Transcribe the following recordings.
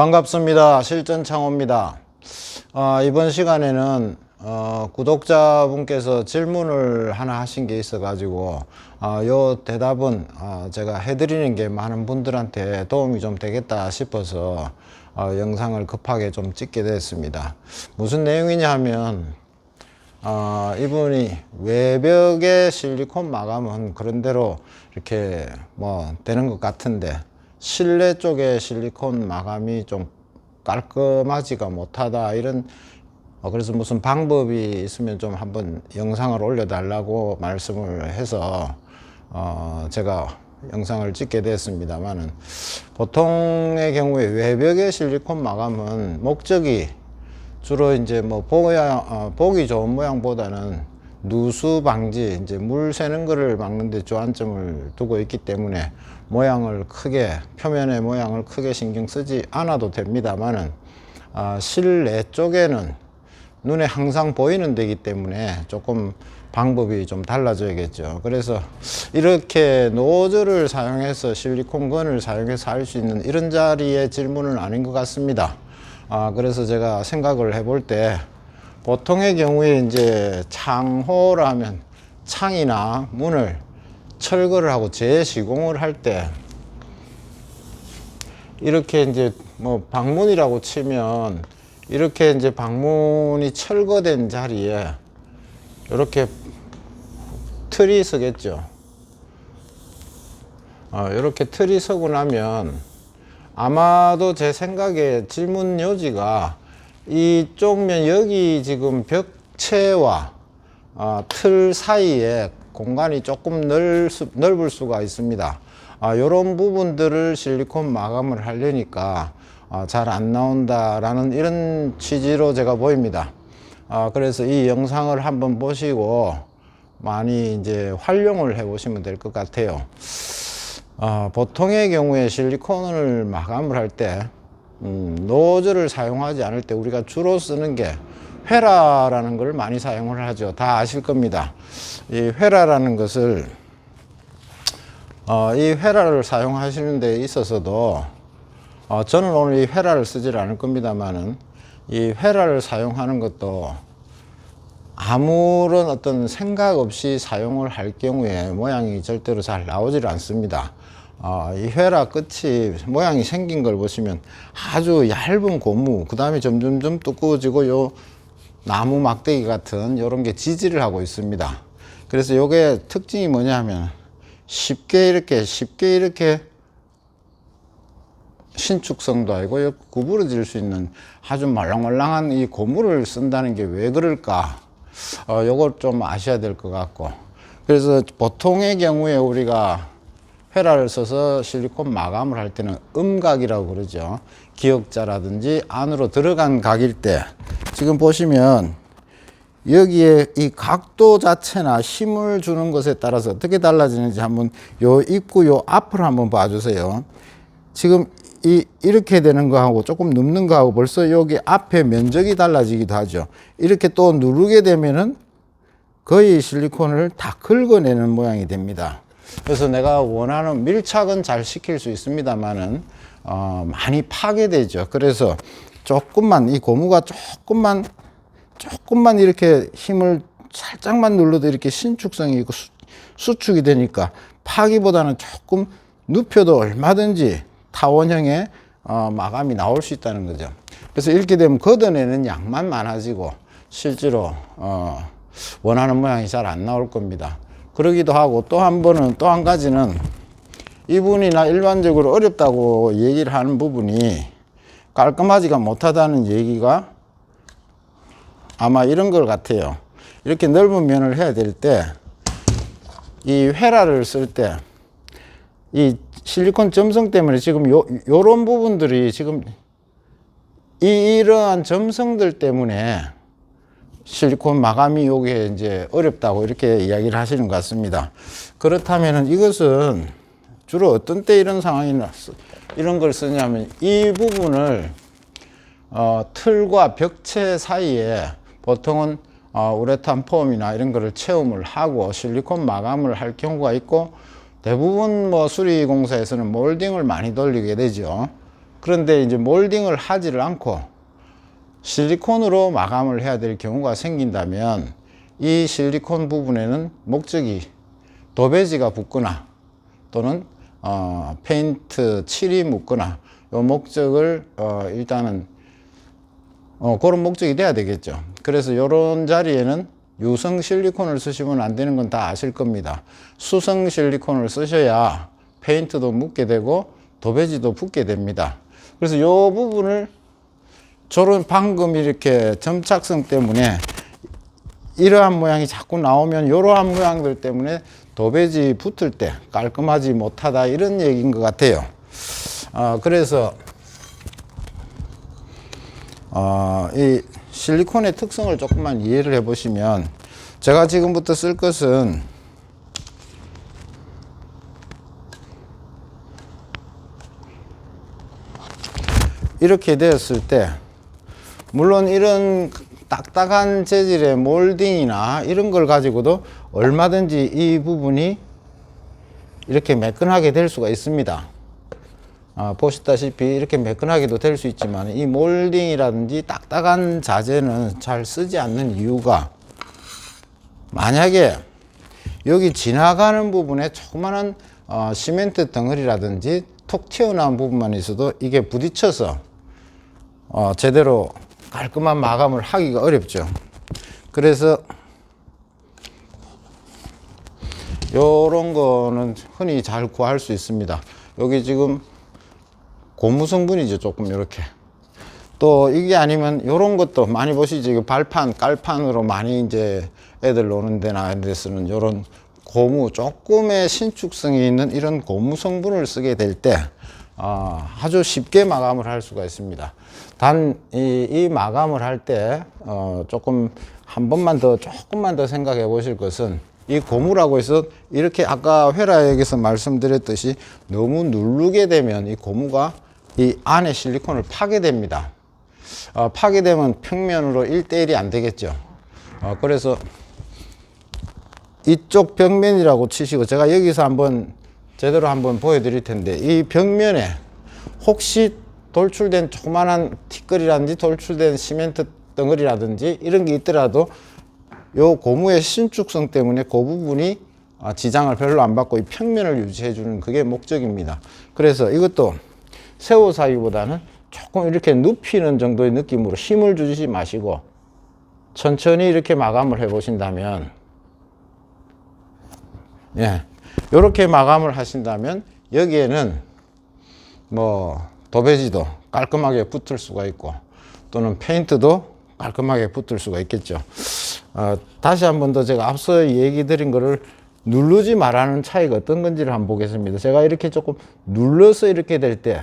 반갑습니다. 실전 창호입니다. 아, 이번 시간에는 어, 구독자분께서 질문을 하나 하신 게 있어 가지고 아, 요 대답은 아, 제가 해드리는 게 많은 분들한테 도움이 좀 되겠다 싶어서 어, 영상을 급하게 좀 찍게 됐습니다. 무슨 내용이냐 하면 어, 이분이 외벽에 실리콘 마감은 그런대로 이렇게 뭐 되는 것 같은데 실내 쪽에 실리콘 마감이 좀 깔끔하지가 못하다 이런 어, 그래서 무슨 방법이 있으면 좀 한번 영상을 올려달라고 말씀을 해서 어, 제가 영상을 찍게 됐습니다만은 보통의 경우에 외벽에 실리콘 마감은 목적이 주로 이제 뭐 보야, 어, 보기 좋은 모양보다는 누수 방지, 이제 물 새는 거를 막는데 주안점을 두고 있기 때문에 모양을 크게, 표면의 모양을 크게 신경 쓰지 않아도 됩니다만은, 아, 실내 쪽에는 눈에 항상 보이는 데기 때문에 조금 방법이 좀 달라져야겠죠. 그래서 이렇게 노즐을 사용해서 실리콘건을 사용해서 할 수 있는 이런 자리의 질문은 아닌 것 같습니다. 아, 그래서 제가 생각을 해볼 때 보통의 경우에 이제 창호라면 창이나 문을 철거를 하고 재시공을 할 때 이렇게 이제 뭐 방문이라고 치면 이렇게 이제 방문이 철거된 자리에 이렇게 틀이 서겠죠. 어, 이렇게 틀이 서고 나면 아마도 제 생각에 질문 요지가 이쪽 면 여기 지금 벽체와 어, 틀 사이에 공간이 조금 넓, 수, 넓을 수가 있습니다. 아, 이런 부분들을 실리콘 마감을 하려니까 아, 잘안 나온다라는 이런 취지로 제가 보입니다. 아, 그래서 이 영상을 한번 보시고 많이 이제 활용을 해 보시면 될 것 같아요. 아, 보통의 경우에 실리콘을 마감을 할 때, 음, 노즐을 사용하지 않을 때 우리가 주로 쓰는 게 회라라는 걸 많이 사용을 하죠. 다 아실 겁니다. 이 회라라는 것을, 어, 이 회라를 사용하시는 데 있어서도, 어, 저는 오늘 이 회라를 쓰질 않을 겁니다만은, 이 회라를 사용하는 것도 아무런 어떤 생각 없이 사용을 할 경우에 모양이 절대로 잘 나오질 않습니다. 아, 이 회라 끝이 모양이 생긴 걸 보시면 아주 얇은 고무, 그 다음에 점점점 두꺼워지고 요 나무 막대기 같은 요런 게 지지를 하고 있습니다. 그래서 요게 특징이 뭐냐 하면 쉽게 이렇게, 쉽게 이렇게 신축성도 아니고 요 구부러질 수 있는 아주 말랑말랑한 이 고무를 쓴다는 게 왜 그럴까? 어, 요걸 좀 아셔야 될 것 같고. 그래서 보통의 경우에 우리가 회라를 써서 실리콘 마감을 할 때는 음각이라고 그러죠. 기역자라든지 안으로 들어간 각일 때 지금 보시면 여기에 이 각도 자체나 힘을 주는 것에 따라서 어떻게 달라지는지 한번 요 입구 요 앞을 한번 봐주세요. 지금 이 이렇게 되는 거하고 조금 눕는 거하고 벌써 여기 앞에 면적이 달라지기도 하죠. 이렇게 또 누르게 되면은 거의 실리콘을 다 긁어내는 모양이 됩니다. 그래서 내가 원하는 밀착은 잘 시킬 수 있습니다만은 어, 많이 파괴되죠. 그래서 조금만 이 고무가 조금만 조금만 이렇게 힘을 살짝만 눌러도 이렇게 신축성이 있고 수, 수축이 되니까 파기보다는 조금 눕혀도 얼마든지 타원형의 어, 마감이 나올 수 있다는 거죠. 그래서 이렇게 되면 걷어내는 양만 많아지고 실제로 어, 원하는 모양이 잘 안 나올 겁니다. 그러기도 하고 또 한 번은 또 한 가지는 이분이나 일반적으로 어렵다고 얘기를 하는 부분이 깔끔하지가 못하다는 얘기가 아마 이런 것 같아요. 이렇게 넓은 면을 해야 될 때 이 회라를 쓸 때 이 실리콘 점성 때문에 지금 요, 요런 부분들이 지금 이, 이러한 점성들 때문에 실리콘 마감이 요게 이제 어렵다고 이렇게 이야기를 하시는 것 같습니다. 그렇다면은 이것은 주로 어떤 때 이런 상황이 났어? 이런 걸 쓰냐면 이 부분을 어, 틀과 벽체 사이에 보통은 어, 우레탄 폼이나 이런 거를 채움을 하고 실리콘 마감을 할 경우가 있고 대부분 뭐 수리 공사에서는 몰딩을 많이 돌리게 되죠. 그런데 이제 몰딩을 하지를 않고 실리콘으로 마감을 해야 될 경우가 생긴다면 이 실리콘 부분에는 목적이 도배지가 붙거나 또는 어, 페인트 칠이 묻거나 요 목적을 어, 일단은 어, 그런 목적이 돼야 되겠죠. 그래서 요런 자리에는 유성 실리콘을 쓰시면 안 되는 건 다 아실 겁니다. 수성 실리콘을 쓰셔야 페인트도 묻게 되고 도배지도 붙게 됩니다. 그래서 요 부분을 저런 방금 이렇게 점착성 때문에 이러한 모양이 자꾸 나오면 이러한 모양들 때문에 도배지 붙을 때 깔끔하지 못하다 이런 얘기인 것 같아요. 어, 그래서 어, 이 실리콘의 특성을 조금만 이해를 해보시면 제가 지금부터 쓸 것은 이렇게 되었을 때 물론 이런 딱딱한 재질의 몰딩이나 이런 걸 가지고도 얼마든지 이 부분이 이렇게 매끈하게 될 수가 있습니다. 아, 보시다시피 이렇게 매끈하게도 될 수 있지만 이 몰딩이라든지 딱딱한 자재는 잘 쓰지 않는 이유가 만약에 여기 지나가는 부분에 조그마한 어, 시멘트 덩어리라든지 톡 튀어나온 부분만 있어도 이게 부딪혀서 어, 제대로 깔끔한 마감을 하기가 어렵죠. 그래서 요런 거는 흔히 잘 구할 수 있습니다. 여기 지금 고무 성분이죠. 조금 이렇게. 또 이게 아니면 요런 것도 많이. 이거 발판, 깔판으로 많이 이제 애들 노는 데나 이런 데 쓰는 요런 고무, 조금의 신축성이 있는 이런 고무 성분을 쓰게 될 때, 아, 아주 쉽게 마감을 할 수가 있습니다. 단, 이, 이 마감을 할 때, 어, 조금, 한 번만 더, 조금만 더 생각해 보실 것은, 이 고무라고 해서 이렇게 아까 회라에게서 말씀드렸듯이 너무 누르게 되면 이 고무가 이 안에 실리콘을 파괴됩니다. 어, 파괴되면 평면으로 1대1이 안 되겠죠. 어, 그래서 이쪽 벽면이라고 치시고 제가 여기서 한번 제대로 한번 보여드릴 텐데 이 벽면에 혹시 돌출된 조그만한 티끌이라든지 돌출된 시멘트 덩어리라든지 이런 게 있더라도 요 고무의 신축성 때문에 그 부분이 아, 지장을 별로 안 받고 이 평면을 유지해 주는 그게 목적입니다. 그래서 이것도 세워 사기보다는 조금 이렇게 눕히는 정도의 느낌으로 힘을 주지 마시고 천천히 이렇게 마감을 해 보신다면 예. 이렇게 마감을 하신다면 여기에는 뭐 도배지도 깔끔하게 붙을 수가 있고 또는 페인트도 깔끔하게 붙을 수가 있겠죠. 어, 다시 한 번 더 제가 앞서 얘기 드린 거를 누르지 말라는 차이가 어떤 건지를 한번 보겠습니다. 제가 이렇게 조금 눌러서 이렇게 될 때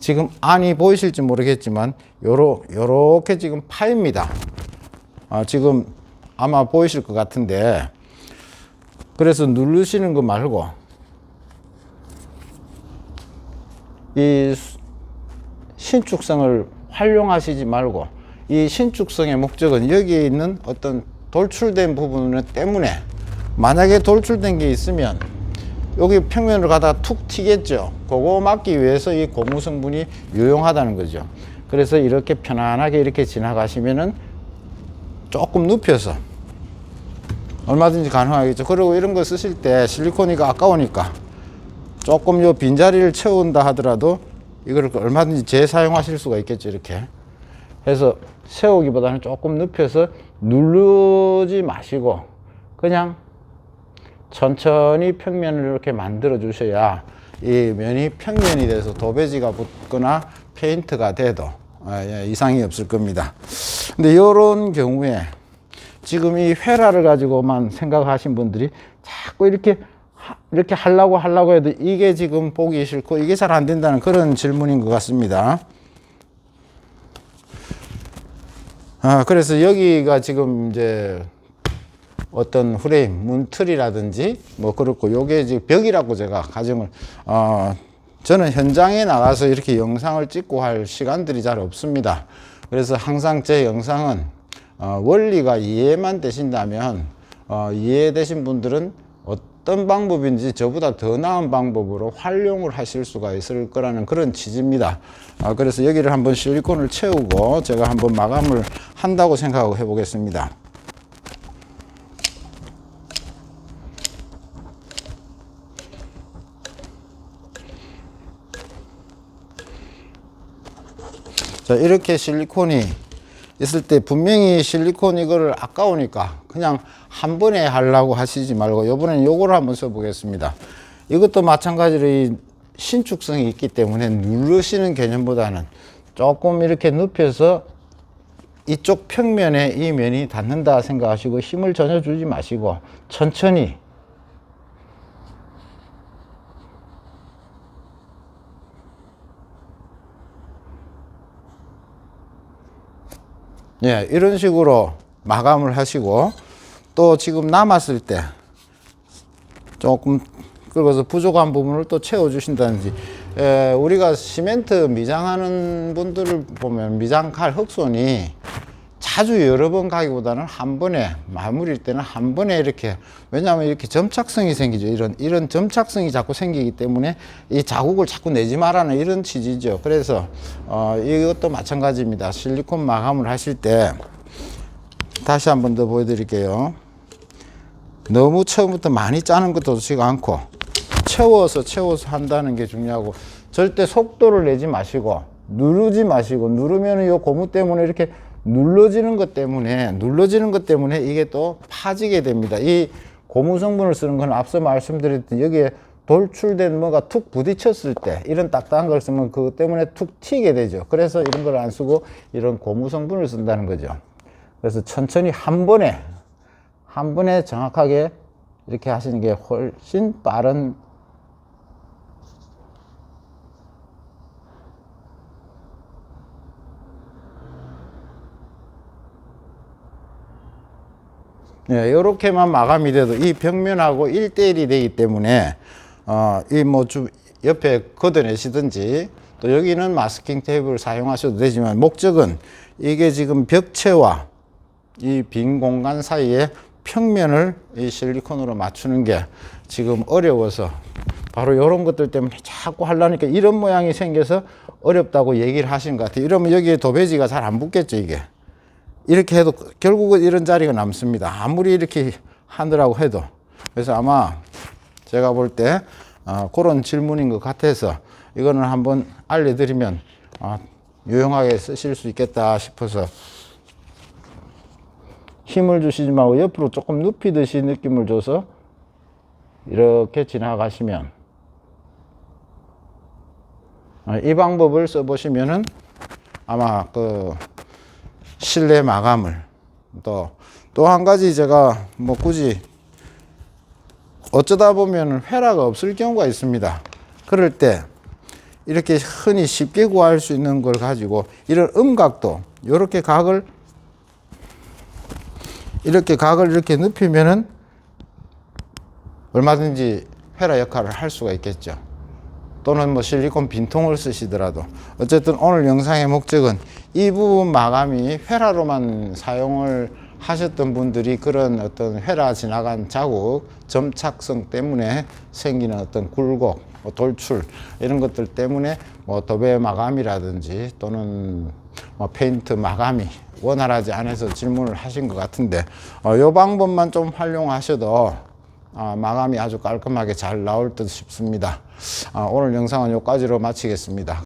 지금 안이 보이실지 모르겠지만 요러, 요렇게 지금 파입니다. 아, 지금 아마 보이실 것 같은데 그래서 누르시는 거 말고 이 신축성을 활용하시지 말고 이 신축성의 목적은 여기에 있는 어떤 돌출된 부분 때문에 만약에 돌출된 게 있으면 여기 평면으로 가다가 툭 튀겠죠. 그거 막기 위해서 이 고무 성분이 유용하다는 거죠. 그래서 이렇게 편안하게 이렇게 지나가시면은 조금 눕혀서 얼마든지 가능하겠죠. 그리고 이런 거 쓰실 때 실리콘이가 아까우니까 조금 요 빈자리를 채운다 하더라도 이걸 얼마든지 재사용하실 수가 있겠죠. 이렇게 해서 세우기보다는 조금 눕혀서 누르지 마시고 그냥 천천히 평면을 이렇게 만들어 주셔야 이 면이 평면이 돼서 도배지가 붙거나 페인트가 돼도 아, 예, 이상이 없을 겁니다. 근데 이런 경우에 지금 이 회라를 가지고만 생각하신 분들이 자꾸 이렇게 하- 이렇게 하려고 하려고 해도 이게 지금 보기 싫고 이게 잘 안 된다는 그런 질문인 것 같습니다. 아, 그래서 여기가 지금 이제 어떤 프레임, 문틀이라든지 뭐 그렇고 요게 지금 벽이라고 제가 가정을 어 저는 현장에 나가서 이렇게 영상을 찍고 할 시간들이 잘 없습니다. 그래서 항상 제 영상은 어 원리가 이해만 되신다면 어 이해되신 분들은 어 어떤 방법인지 저보다 더 나은 방법으로 활용을 하실 수가 있을 거라는 그런 취지입니다. 아, 그래서 여기를 한번 실리콘을 채우고 제가 한번 마감을 한다고 생각하고 해보겠습니다. 자, 이렇게 실리콘이 있을 때 분명히 실리콘 이거를 아까우니까 그냥 한 번에 하려고 하시지 말고 이번에는 요거를 한번 써보겠습니다. 이것도 마찬가지로 이 신축성이 있기 때문에 누르시는 개념보다는 조금 이렇게 눕혀서 이쪽 평면에 이 면이 닿는다 생각하시고 힘을 전혀 주지 마시고 천천히 예, 이런 식으로 마감을 하시고 또 지금 남았을 때 조금 긁어서 부족한 부분을 또 채워 주신다든지 에, 우리가 시멘트 미장하는 분들을 보면 미장칼 흑손이 자주 여러 번 가기보다는 한 번에 마무리일 때는 한 번에 이렇게 왜냐하면 이렇게 점착성이 생기죠. 이런 이런 점착성이 자꾸 생기기 때문에 이 자국을 자꾸 내지 말라는 이런 취지죠. 그래서 어, 이것도 마찬가지입니다. 실리콘 마감을 하실 때 다시 한 번 더 보여드릴게요. 너무 처음부터 많이 짜는 것도 좋지가 않고 채워서 채워서 한다는 게 중요하고 절대 속도를 내지 마시고 누르지 마시고 누르면 요 고무 때문에 이렇게 눌러지는 것 때문에 눌러지는 것 때문에 이게 또 파지게 됩니다. 이 고무 성분을 쓰는 건 앞서 말씀드렸던 여기에 돌출된 뭐가 툭 부딪혔을 때 이런 딱딱한 걸 쓰면 그것 때문에 툭 튀게 되죠. 그래서 이런 걸 안 쓰고 이런 고무 성분을 쓴다는 거죠. 그래서 천천히 한 번에 한 번에 정확하게 이렇게 하시는 게 훨씬 빠른 예, 요렇게만 마감이 돼도 이 벽면하고 1대1이 되기 때문에, 어, 이뭐좀 옆에 걷어내시든지 또 여기는 마스킹 테이프를 사용하셔도 되지만 목적은 이게 지금 벽체와 이 빈 공간 사이에 평면을 이 실리콘으로 맞추는 게 지금 어려워서 바로 이런 것들 때문에 자꾸 하려니까 이런 모양이 생겨서 어렵다고 얘기를 하신 것 같아요. 이러면 여기에 도배지가 잘 안 붙겠죠, 이게. 이렇게 해도 결국은 이런 자리가 남습니다. 아무리 이렇게 하느라고 해도. 그래서 아마 제가 볼때 어, 그런 질문인 것 같아서 이거는 한번 알려드리면 어, 유용하게 쓰실 수 있겠다 싶어서 힘을 주시지 말고 옆으로 조금 눕히듯이 느낌을 줘서 이렇게 지나가시면 어, 이 방법을 써보시면은 아마 그 실내 마감을 또 또 한 가지 제가 뭐 굳이 어쩌다 보면 회라가 없을 경우가 있습니다. 그럴 때 이렇게 흔히 쉽게 구할 수 있는 걸 가지고 이런 음각도 이렇게 각을 이렇게 각을 이렇게 눕히면은 얼마든지 회라 역할을 할 수가 있겠죠. 또는 뭐 실리콘 빈통을 쓰시더라도 어쨌든 오늘 영상의 목적은 이 부분 마감이 회라로만 사용을 하셨던 분들이 그런 어떤 회라 지나간 자국 점착성 때문에 생기는 어떤 굴곡 뭐 돌출 이런 것들 때문에 뭐 도배 마감이라든지 또는 뭐 페인트 마감이 원활하지 않아서 질문을 하신 것 같은데 어, 요 방법만 좀 활용하셔도 아, 마감이 아주 깔끔하게 잘 나올 듯 싶습니다. 아, 오늘 영상은 여기까지로 마치겠습니다.